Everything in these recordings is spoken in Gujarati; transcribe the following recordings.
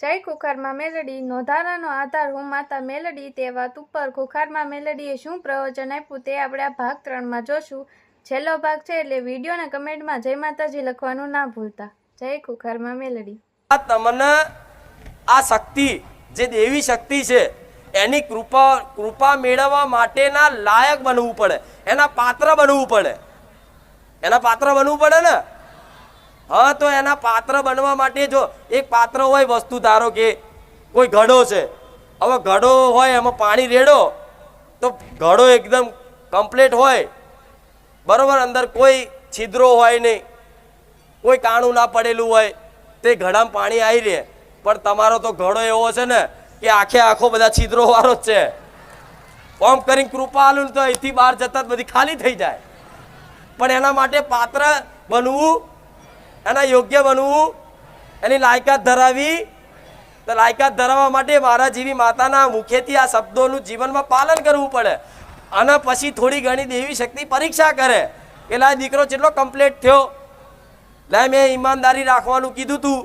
જય કુખારમાં મેલડી, નોંધારાનો આધાર હું માતા મેલડી, તે વાત ઉપર કુખારમાં મેલડીએ શું પ્રવચન આપ્યું તે આપણે આ ભાગ ત્રણમાં જોશું. છેલ્લો ભાગ છે એટલે વિડીયોને કમેન્ટમાં જય માતાજી લખવાનું ના ભૂલતા. જય કુખારમાં મેલડી. આ તમને આ શક્તિ, જે દેવી શક્તિ છે, એની કૃપા કૃપા મેળવવા માટેના લાયક બનવું પડે. એના પાત્ર બનવું પડે. એના પાત્ર બનવું પડે ને? હા, તો એના પાત્ર બનવા માટે જો એક પાત્ર હોય વસ્તુ, ધારો કે કોઈ ઘડો છે. હવે ઘડો હોય, એમાં પાણી રેડો, તો ઘડો એકદમ કમ્પ્લીટ હોય. બરાબર, અંદર કોઈ છિદ્રો હોય નહીં. કોઈ કાણું ના પડેલું હોય, તે ઘડામાં પાણી આવી રહે. પણ તમારો તો ઘડો એવો છે ને, કે આખે આખો બધા છિદ્રો વાળો જ છે. ઓમ કરીને કૃપા આલું તો અહીંથી બહાર જતા જ બધી ખાલી થઈ જાય. પણ એના માટે પાત્ર બનવું એના યોગ્ય બનવું, એની લાયકાત ધરાવી, તો લાયકાત ધરાવવા માટે મારા જેવી માતાના મુખેથી આ શબ્દોનું જીવનમાં પાલન કરવું પડે. અને પછી થોડી ઘણી દેવી શક્તિ પરીક્ષા કરે. પેલા દીકરો જેટલો કમ્પ્લીટ થયો, લાય મેં ઈમાનદારી રાખવાનું કીધું તું,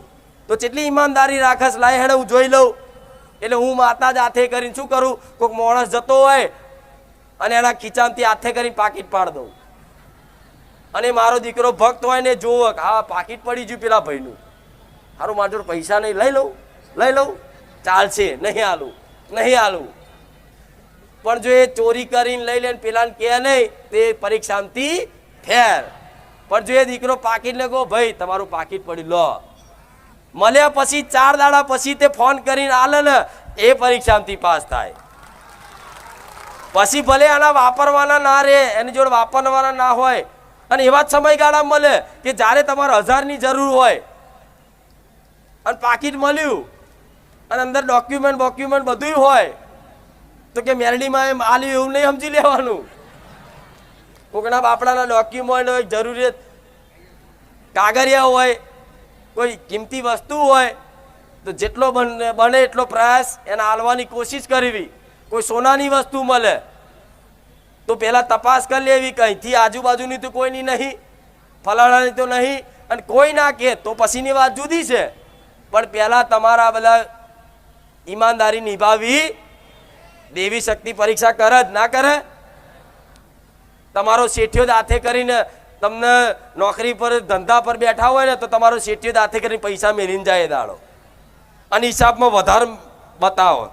તો જેટલી ઈમાનદારી રાખસ લાય હેણે હું જોઈ લઉં. એટલે હું માતા જ હાથે કરીને શું કરું? કોઈક માણસ જતો હોય, અને એના ખીચામથી હાથે કરીને પાકીટ પાડ દઉં. અને મારો દીકરો ભક્ત હોય ને જોવો હા પાકીટ પડી ગયું પેલા ભાઈનું. સારું મારા પૈસા નહીં, લઈ લઉં લઈ લઉં. ચાલશે, નહીં આલું નહીં આલું. પણ જો એ ચોરી કરીને લઈ લે પેલાને કહે નહીં, તે પરીક્ષામાંથી ફેર. પણ જો એ દીકરો પાકીટ ને કહો ભાઈ, તમારું પાકીટ પડી, લો. મળ્યા પછી ચાર દાડા પછી તે ફોન કરીને આલે ને, એ પરીક્ષામાંથી પાસ થાય. પછી ભલે આના વાપરવાના ના રહે, એની જોડે વાપરવાના ના હોય અને એવા જ સમયગાળા મળે કે જ્યારે તમારે હજારની જરૂર હોય. અને પાકીટ મળ્યું, અને અંદર ડોક્યુમેન્ટ ડોક્યુમેન્ટ બધું હોય, તો કે મેરડીમાં એમ આલ્યું એવું નહીં સમજી લેવાનું. કોકના બાપડાના ડોક્યુમેન્ટ હોય, જરૂરિયાત કાગળિયા હોય, કોઈ કિંમતી વસ્તુ હોય, તો જેટલો બને બને એટલો પ્રયાસ એને આલવાની કોશિશ કરવી. કોઈ સોનાની વસ્તુ મળે તો પહેલાં તપાસ કરી લેવી કંઈથી આજુબાજુની તો કોઈની નહીં, ફલાણાની તો નહીં, અને કોઈ ના કહે તો પછીની વાત જુદી છે. પણ પહેલાં તમારા બધા ઈમાનદારી નિભાવી, દેવી શક્તિ પરીક્ષા કરે જ ના કરે. તમારો શેઠિયો હાથે કરીને તમને નોકરી પર, ધંધા પર બેઠા હોય ને તો તમારો શેઠિયો હાથે કરીને પૈસા મેળીને જાય દાડો. અને હિસાબમાં વધારે બતાવો.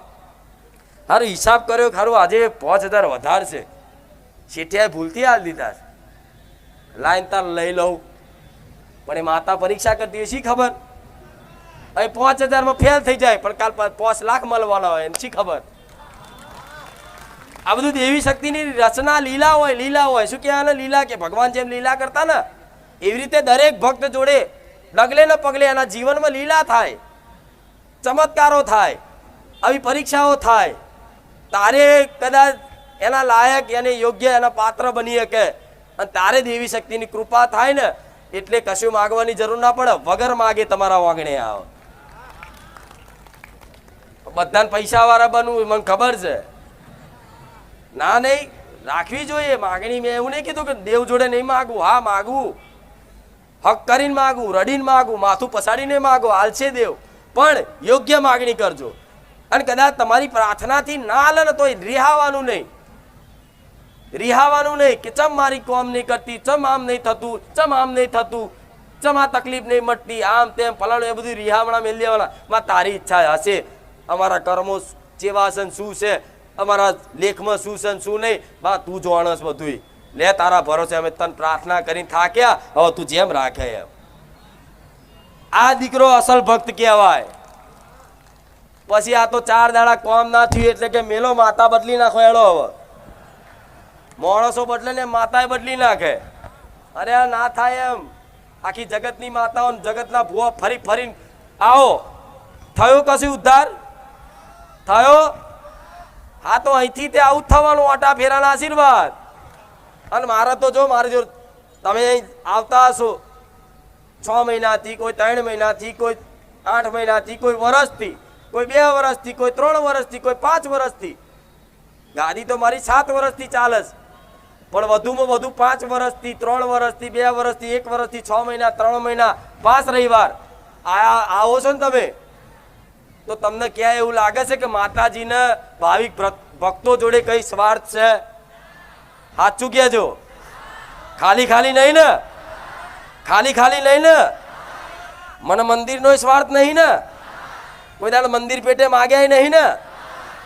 સારું હિસાબ કર્યો ખરું, આજે પાંચ હજાર વધારે છે. શેઠિયાએ ભૂલથી હાલ દીધા છે. લાઈન તાર લઈ લઉં. પણ એ માતા પરીક્ષા કરતી હોય શી ખબર? અહીં પાંચ હજારમાં ફેલ થઈ જાય, પણ કાલ પાંચ લાખ મળવાના હોય, એને શી ખબર? આ બધું દેવી શક્તિની રચના લીલા હોય લીલા હોય. શું કહેવાય લીલા કે ભગવાન જેમ લીલા કરતા ને? એવી રીતે દરેક ભક્ત જોડે ડગલે ને પગલે એના જીવનમાં લીલા થાય, ચમત્કારો થાય, આવી પરીક્ષાઓ થાય. તારે કદાચ એના લાયક, એને યોગ્ય, એના પાત્ર બની શકે. અને તારે દેવી શક્તિની કૃપા થાય ને, એટલે કશું માગવાની જરૂર ના પડે. વગર માગે તમારા વાગણે આવે. બધાને પૈસા વાળા બનવું મને ખબર છે. ના નહીં, રાખવી જોઈએ. માગણી મેં એવું નહીં કીધું કે દેવ જોડે નહીં માગવું. હા, માગવું. હક કરીને માગવું, રડીને માગવું, માથું પસાડીને માગો હાલશે દેવ. પણ યોગ્ય માગણી કરજો. અને કદાચ તમારી પ્રાર્થનાથી ના હાલે ને તો રિહાવાનું નહીં. રિહાવાનું નહીં કે ચમ મારી કોમ નહીં કરતી, ચમ આમ નહીં થતું, ચમ આમ નહીં થતું, ચમ આ તકલીફ નહીં મટતી, આમ તેમ ફલાણું એ બધું રિહાવણા મેલ્યાવાળા લેવાના. માં તારી ઈચ્છા હશે. અમારા કર્મો જેવા છે શું છે? અમારા લેખમાં શું છે શું નહીં? બા, તું જાણસ બધું લે, તારા ભરોસે અમે તને પ્રાર્થના કરીને થાક્યા. હવે તું જેમ રાખે એમ. આ દીકરો અસલ ભક્ત કહેવાય. પછી આ તો ચાર દાડા કોમ ના થયું એટલે કે મેલો માતા બદલી નાખો એડો હવે. માણસો બદલે ને માતાએ બદલી નાખે. અરે ના થાય એમ. આખી જગતની માતાઓ જગતના ભૂવા ફરી ફરીને આવો. થયો કશું ઉદ્ધાર? થયો? હા તો અહીંથી તે આવું થવાનું, આટા ફેરાના આશીર્વાદ. અને મારે તો જો, મારે જો, તમે અહીં આવતા હશો. છ મહિનાથી કોઈ ત્રણ મહિનાથી કોઈ આઠ મહિનાથી કોઈ વર્ષથી, કોઈ બે વર્ષથી, કોઈ ત્રણ વર્ષથી, કોઈ પાંચ વર્ષથી. ગાડી તો મારી સાત વર્ષથી ચાલે છે. પણ વધુમાં વધુ પાંચ વર્ષથી, ત્રણ વર્ષથી, બે વર્ષથી, એક વર્ષથી, છ મહિના, ત્રણ મહિના પાંચ રવિવાર. આવો છો ને તમે? તો તમને ક્યાં એવું લાગે છે કે માતાજીને ભાવિક ભક્તો જોડે કઈ સ્વાર્થ છે? સાચું કહેજો. ખાલી ખાલી નહીં ને? ખાલી ખાલી નહીં ને? મને મંદિરનો સ્વાર્થ નહીં ને? કોઈ દાડ મંદિર પેટે માગ્યા નહીં ને?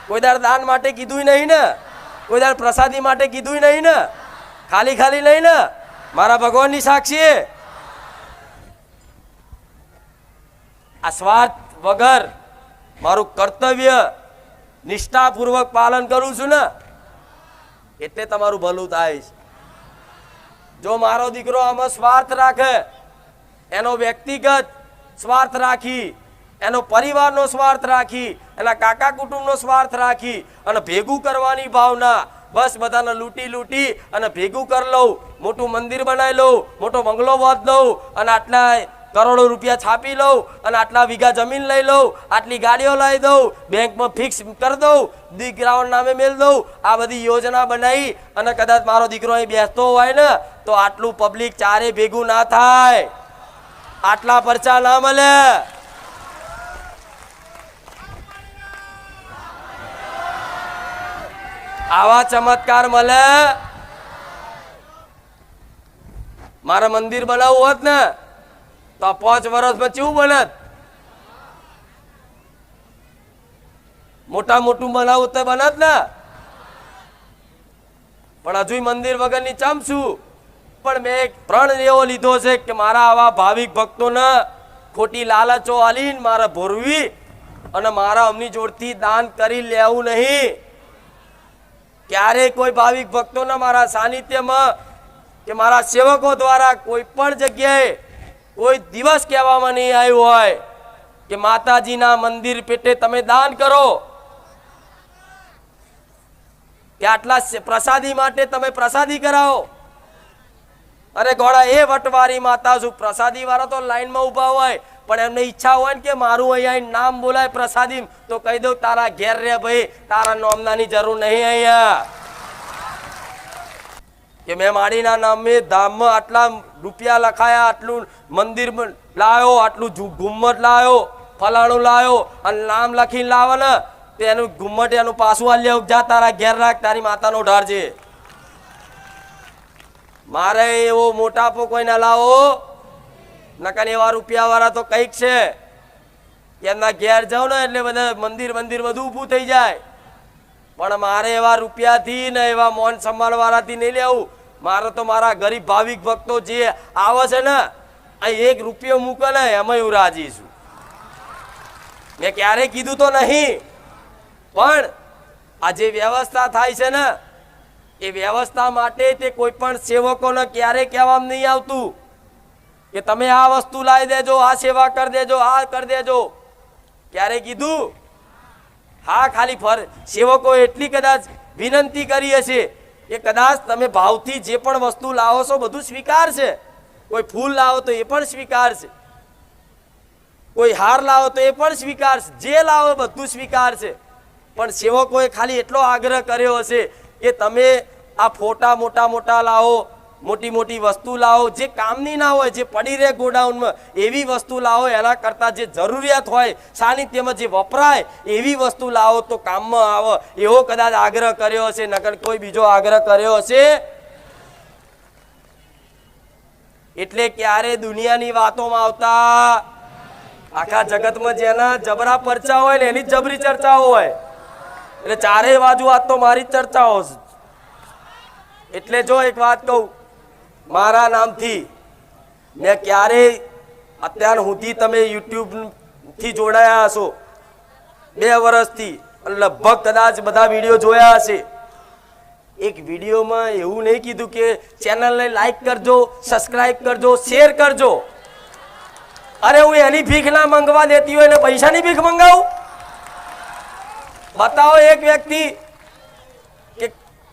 કોઈ દાડ દાન માટે કીધું નહીં ને? કોઈ દાડ પ્રસાદી માટે કીધું નહીં ને. ખાલી ખાલી નહીં ને. મારા ભગવાનની સાક્ષી આ સ્વાર્થ વગર મારું કર્તવ્ય નિષ્ઠાપૂર્વક પાલન કરું છું ને, એટલે તમારું ભલું થાય છે. જો મારો દીકરો આમાં સ્વાર્થ રાખે, એનો વ્યક્તિગત સ્વાર્થ રાખી એનો પરિવારનો સ્વાર્થ રાખી, એના કાકા કુટુંબનો સ્વાર્થ રાખી અને ભેગું કરવાની ભાવના. બસ બધાને લૂંટી લૂંટી અને ભેગું કરી લઉં, મોટું મંદિર બનાવી લઉં, મોટો બંગલો બાંધ લઉં અને આટલા કરોડો રૂપિયા છાપી લઉં અને આટલા વીઘા જમીન લઈ લઉં, આટલી ગાડીઓ લઈ દઉં, બેંકમાં ફિક્સ કરી દઉં, દીકરાઓના નામે મેળ દઉં, આ બધી યોજના બનાવી અને કદાચ મારો દીકરો અહીં બેસતો હોય ને, તો આટલું પબ્લિક ચારે ભેગું ના થાય. આટલા પરચા ના મળે. આવા ચમત્કાર મળે? મારે મંદિર બનાવવું હોત ને, તો પાંચ વર્ષમાં ચેવું બનત? મોટા મોટું બનાવવું તો બનત ને? પણ હજુ મંદિર વગરની ચમ છું. પણ મેં એક પ્રણ એવો લીધો છે કે મારા આવા ભાવિક ભક્તોને ખોટી લાલચો આલીને મારે ભોરવી અને મારા અમની જોડથી દાન કરી લેવું નહીં. ક્યારેય કોઈ ભાવિક ભક્તોના મારા સાનિધ્યમાં કે મારા સેવકો દ્વારા કોઈ પણ જગ્યાએ કોઈ દિવસ કહેવામાં નહીં આવ્યું હોય કે માતાજીના મંદિર પેટે તમે દાન કરો, કે આટલા પ્રસાદી માટે તમે પ્રસાદી કરાવો. અરે ગોળા, એ વટવારી માતા શું પ્રસાદી વાળા તો લાઈનમાં ઊભા હોય, પણ એમને ઈચ્છા હોય ને કે મારું અહીંયા નામ બોલાય પ્રસાદી તો કહી દઉં, તારા ઘેર રે ભાઈ, તારા નોમનાની જરૂર નહીં અહીંયા. કે મેં માડીના નામે ધામમાં આટલા રૂપિયા લખાયા, આટલું મંદિર લાવ્યો આટલું ઘુમ્મટ લાવ્યો ફલાણું લાવ્યો અને નામ લખીને લાવે ને તો એનું ઘુમ્મટ એનું પાછું આલ્યા જા તારા ઘેર રાખ, તારી માતાનો ઢાર છે. મારે એવો મોટાપો કોઈ ના લાવો? નકર એવા રૂપિયા વાળા તો કંઈક છે. એમના ઘેર જાઉં ને એટલે બધા મંદિર મંદિર બધું ઊભું થઈ જાય. પણ મારે એવા રૂપિયાથી ને એવા મોન સંભાળ વાળાથી નહીં લેવું. મારે તો મારા ગરીબ ભાવિક ભક્તો જે આવે છે ને અહીં એક રૂપિયો મૂકે ને એમાં હું રાજી છું. મેં ક્યારેય કીધું તો નહીં. પણ આ જે વ્યવસ્થા થાય છે ને એ વ્યવસ્થા માટે તે કોઈ પણ સેવકોને ક્યારેય કહેવામાં નહીં આવતું કે તમે આ વસ્તુ લાવી દેજો, આ સેવા કરી દેજો, આ કરી દેજો. ક્યારે કીધું? હા, ખાલી ફર, સેવકો એટલી કદાચ વિનંતી કરી હશે કે કદાચ તમે ભાવથી જે પણ વસ્તુ લાવો છો, બધું સ્વીકાર છે. કોઈ ફૂલ લાવો તો એ પણ સ્વીકારશે કોઈ હાર લાવો તો એ પણ સ્વીકારશે જે લાવો બધું સ્વીકારશે પણ સેવકોએ ખાલી એટલો આગ્રહ કર્યો હશે કે તમે આ ફોટા મોટા મોટા લાવો, મોટી મોટી વસ્તુ લાવો, જે કામની ના હોય, જે પડી રહે ગોડાઉનમાં, એવી વસ્તુ લાવો, એના કરતાં જે જરૂરિયાત હોય, સાનિધ્યમાં જે વપરાય, એવી વસ્તુ લાવો તો કામમાં આવે. એવો કદાચ આગ્રહ કર્યો હશે, નકર કોઈ બીજો આગ્રહ કર્યો હશે. એટલે ક્યારે દુનિયાની વાતોમાં આવતા? આખા જગતમાં જેના જબરા પરચા હોય ને, એની જબરી ચર્ચાઓ હોય. એટલે ચારેય બાજુ આ તો મારી જ ચર્ચાઓ છે. એટલે જો એક વાત કહું, મારા નામથી મેં ક્યારેય અત્યાર સુધી તમે યુટ્યુબથી જોડાયા હશો, બે વર્ષથી લગભગ કદાચ બધા વીડિયો જોયા હશે. એક વિડીયોમાં એવું નહીં કીધું કે ચેનલને લાઈક કરજો સબસ્ક્રાઈબ કરજો શેર કરજો. અરે હું એની ભીખ ના મંગવા દેતી હોય ને પૈસાની ભીખ મંગાવું? બતાવો એક વ્યક્તિ કે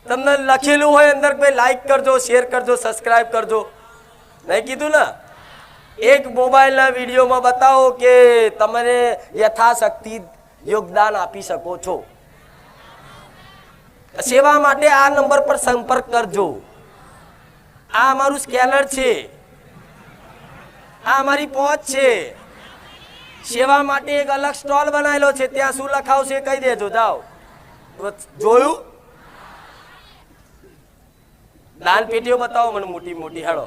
તમને લખેલું હોય અંદર ભાઈ લાઈક કરજો શેર કરજો સબસ્ક્રાઈબ કરજો. નહીં કીધું ને, એક મોબાઈલના વિડીયોમાં બતાવો કે તમે યથાશક્તિ યોગદાન આપી શકો છો. સેવા માટે આ નંબર પર સંપર્ક કરજો. આ અમારું સ્કેનર છે. આ અમારી પહોંચ છે. સેવા માટે એક અલગ સ્ટોલ બનાવેલો છે. ત્યાં શું લખાવશે કહી દેજો. જાઓ. જોયું? દાન પેટીઓ બતાવો મને મોટી મોટી. હેડો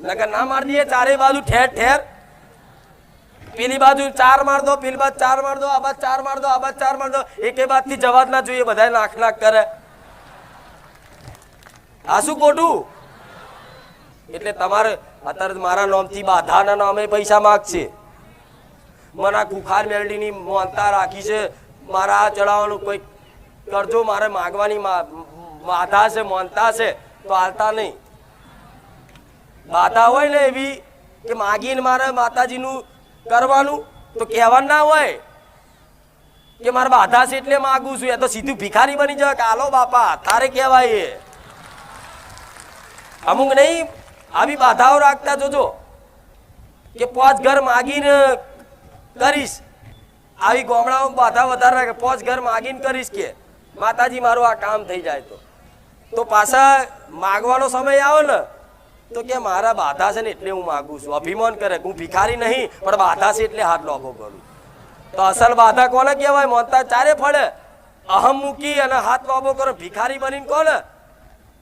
નકર ના માર દઈએ ચારે બાજુ ઠેર ઠેર. પેલી બાજુ ચાર માર દો, પેલી બાજુ ચાર માર દો, આ બાજુ ચાર માર દો, આ બાજુ ચાર માર દો. એકે બાદથી જવા ના જોઈએ બધા નાખ નાખ કરે. આ શું ખોટું? એટલે તમારે અત્યારે મારા નામથી બાધાના નામે પૈસા માગશે. મને આ કુખાર મેલડીની માનતા રાખી છે. મારા આ ચડાવવાનું કોઈ કરજો, મારે માગવાની બાધા છે, માનતા છે, તો હાલતા નહીં. બાધા હોય ને એવી કે માગીને મારે માતાજીનું કરવાનું, તો કહેવાનું ના હોય કે મારે બાધા છે એટલે માગું છું. એ તો સીધું ભિખારી બની જાય કે આલો બાપા, તારે કહેવાય અમુક નહીં આવી બાધાઓ રાખતા જોજો કે પોચ ઘર માગીને કરીશ. આવી ગોમડાઓ બાધા વધારે રાખે, પોચ ઘર માગીને કરીશ કે, માતાજી, મારું આ કામ થઈ જાય તો. તો પાછા માગવાનો સમય આવે ને, તો કે મારા બાધા છે ને એટલે હું માગું છું. અભિમાન કરે, હું ભિખારી નહીં, પણ બાધા છે એટલે હાથ લોભો કરું. તો અસલ બાધા કોને કહેવાય? મોનતા ચારે ફળે. અહમ મૂકી અને હાથ લોભો કરો. ભિખારી બનીને કોને?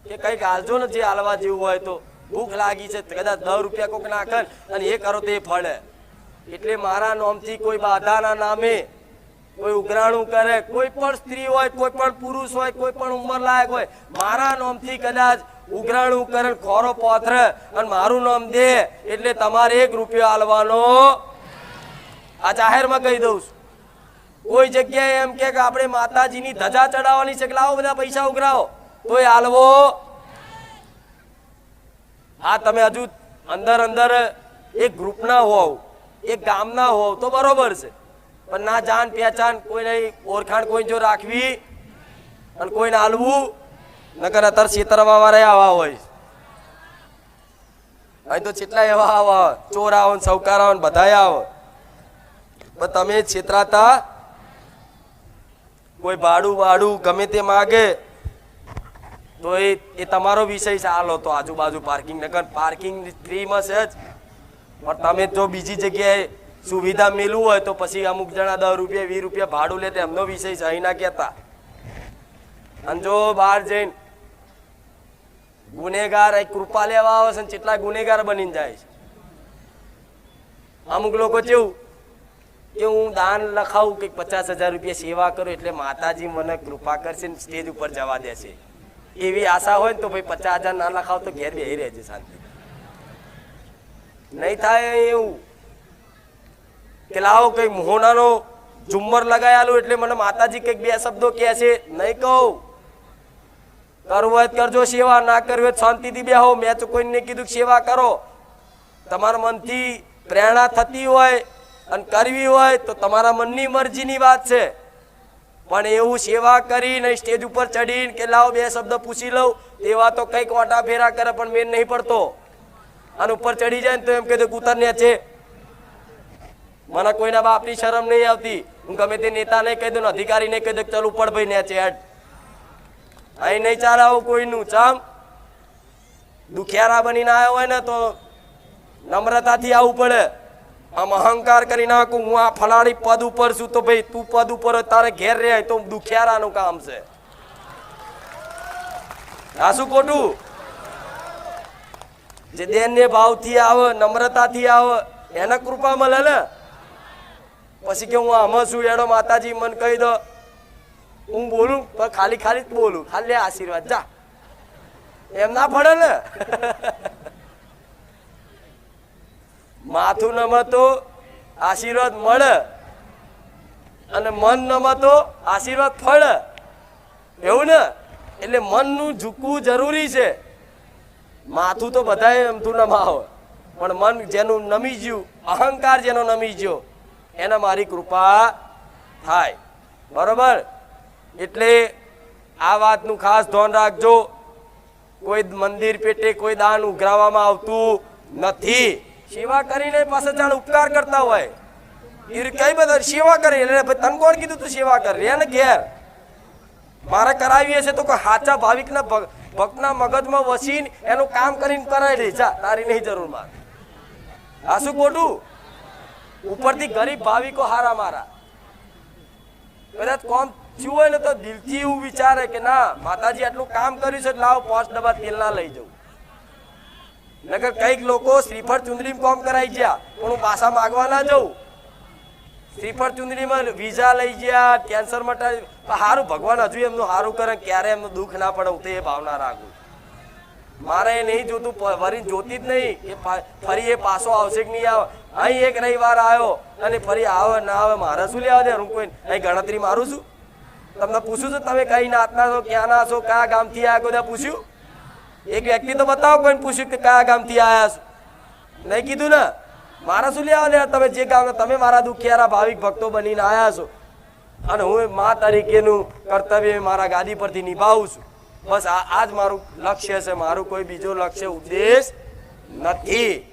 કે કંઈક હાલજો ને જે હાલવા જેવું હોય તો. ભૂખ લાગી છે, કદાચ દસ રૂપિયા ના કર અને એ કરો તે ફળે. એટલે મારા નામથી કોઈ બાધાના નામે કોઈ ઉઘરાણું કરે, કોઈ પણ સ્ત્રી હોય, કોઈ પણ પુરુષ હોય, કોઈ પણ ઉંમર લાયક હોય, મારા નામથી કદાચ ઉઘરાણું કરે, ખોરો પોથરે અને મારું નામ દે, એટલે તમારે એક રૂપિયો આલવાનો. આ જાહેરમાં કહી દઉં છું. કોઈ જગ્યાએ એમ કે કે આપણે માતાજીની ધજા ચડાવવાની છે કે લાવો બધા પૈસા ઉઘરાવો, તોય હાલવો હા, તમે હજુ અંદર અંદર એક ગ્રુપના હોવ, એક ગામના હોવ તો બરોબર છે. પણ ના જાન પહેચાન, કોઈ નહીં, ઓળખાણ કોઈ જો રાખવી અને કોઈને હાલવું, નકર અત્યારે છેતરવા વાળા આવા હોય. અહીં તો કેટલા એવા આવા ચોર આવો ને સૌકાર આવો ને બધા આવે. પણ તમે છેતરાતા, કોઈ ભાડું વાડું ગમે તે માગે તો એ એ તમારો વિષય હાલો, તો આજુબાજુ પાર્કિંગ નગર પાર્કિંગ ફ્રીમાં છે જ. પણ તમે જો બીજી જગ્યાએ સુવિધા મેળવું હોય, તો પછી અમુક જણા દસ રૂપિયા, વીસ રૂપિયા ભાડું લે, તે એમનો વિષય છે. અહીં ના કહેતા. અને જો બહાર જઈને ગુનેગાર કૃપા લેવા આવે છે ને કેટલા ગુનેગાર બનીને જાય છે. અમુક લોકો કેવું કે હું દાન લખાવું કે પચાસ હજાર રૂપિયા સેવા કરું એટલે માતાજી મને કૃપા કરશે ને સ્ટેજ ઉપર જવા દેશે. એવી આશા હોય ને તો ભાઈ પચાસ હજાર ના લખાવ તો ઘેર બેહી રહેજે શાંતિ. નહીં થાય એવું. કે લાવો કઈ મોહનાનો ઝુમ્મર લગાયેલું એટલે મને માતાજી કંઈક બે શબ્દો કહે છે, નહીં કહું. કરવું હોય કરજો, સેવા ના કરવી હોય શાંતિથી બેહો. મેં તો કોઈને કીધું સેવા કરો. તમારા મનથી પ્રેરણા થતી હોય અને કરવી હોય તો તમારા મનની મરજીની વાત છે. પણ એવું સેવા કરીને સ્ટેજ ઉપર ચડીને કે લાવો બે શબ્દ પૂછી લઉં એવા તો કંઈક વાંટા ફેરા કરે પણ મેન નહીં પડતો. અને ઉપર ચડી જાય ને તો એમ કીધું કૂતરને છે. મને કોઈના બાપની શરમ નહીં આવતી. હું ગમે તે નેતા નહીં કહી દઉં ને અધિકારી નહીં કહી દઉં ચાલ ઉપર ભાઈ ને છે હેડ. અહીં નહીં ચાલે આવું કોઈનું ચામ દુખિયારા બનીને આવ્યો હોય ને તો નમ્રતાથી આવવું પડે. આમ અહંકાર કરી નાખું, હું આ ફલાણી પદ ઉપર છું તો ભાઈ તું પદ ઉપર તારે ઘેર રહે તો દુખિયારાનું કામ છે. આશું ખોટું? જે દેનને ભાવથી આવે, નમ્રતાથી આવે, એને કૃપા મળે ને? પછી કે હું આમાં છું એનો માતાજી મને કહી દો. હું બોલું, પણ ખાલી ખાલી જ બોલું. ખાલી આશીર્વાદ, જા. એમ ના પડે ને? માથું નમતો, આશીર્વાદ મળે. અને મન નમતો, આશીર્વાદ ફળે. એવું ને? એટલે મનનું ઝૂકવું જરૂરી છે. માથું તો બધાએ એમથું નમાવ. પણ મન જેનું નમી ગયું અહંકાર જેનો નમી ગયો એને મારી કૃપા થાય. બરોબર? એટલે આ વાતનું ખાસ ધ્યાન રાખજો. કોઈ મંદિર પેટે કોઈ દાન ઉઘરાવવામાં આવતું નથી. સેવા કરીને પાછા જાણ ઉપકાર કરતા હોય. એ કઈ બધા સેવા કરી? એટલે તને કોણ કીધું તું સેવા કરી. એને ઘેર. મારે કરાવીએ છે તો કોઈ સાચા ભાવિકના ભક્તના મગજમાં વસીને એનું કામ કરીને કરાવી દે. જા, તારી નહીં જરૂર મારે. આ શું ખોટું? ઉપરથી ગરીબ ભાવિકો હારા મારા. કદાચ કોમ થયું હોય ને તો દિલથી એવું વિચારે કે ના, માતાજી આટલું કામ કર્યું છે, લાવો પાંચ ડબ્બા તેલના લઈ જાઉં. નકર કંઈક લોકો શ્રીફળ ચુંદડી કોમ કરાઈ ગયા, પણ હું પાછા માગવા ના જઉં. શ્રીફળ ચુંદડીમાં વિઝા લઈ ગયા કેન્સર મટાડી સારું ભગવાન હજુ એમનું સારું કરે, ક્યારે એમનું દુઃખ ના પડે, હું એ ભાવના રાખું મારે એ નહીં જોતું ફરી જોતી જ નહીં કે ફરી એ પાછો આવશે કે નહીં આવે, અહીં એક રવિવાર આવ્યો અને ફરી આવે, ના આવે, મારે શું લેવા દે? હું કોઈ, અહીં ગણતરી મારું છું તમને પૂછું છું, તમે કઈ નાતના છો, ક્યાંના છો, કયા ગામથી આ બધા પૂછ્યું? એક વ્યક્તિ તો બતાવો કોઈને પૂછ્યું કે કયા ગામથી આવ્યા છો? નહીં કીધું ને? મારા શું લેવા લેવા તમે જે ગામ તમે મારા દુખિયારા ભાવિક ભક્તો બનીને આવ્યા છો. અને હું મા તરીકેનું કર્તવ્ય મારા ગાદી પરથી નિભાવું છું. બસ આ આ જ મારું લક્ષ્ય છે. મારું કોઈ બીજો લક્ષ્ય, ઉદ્દેશ નથી.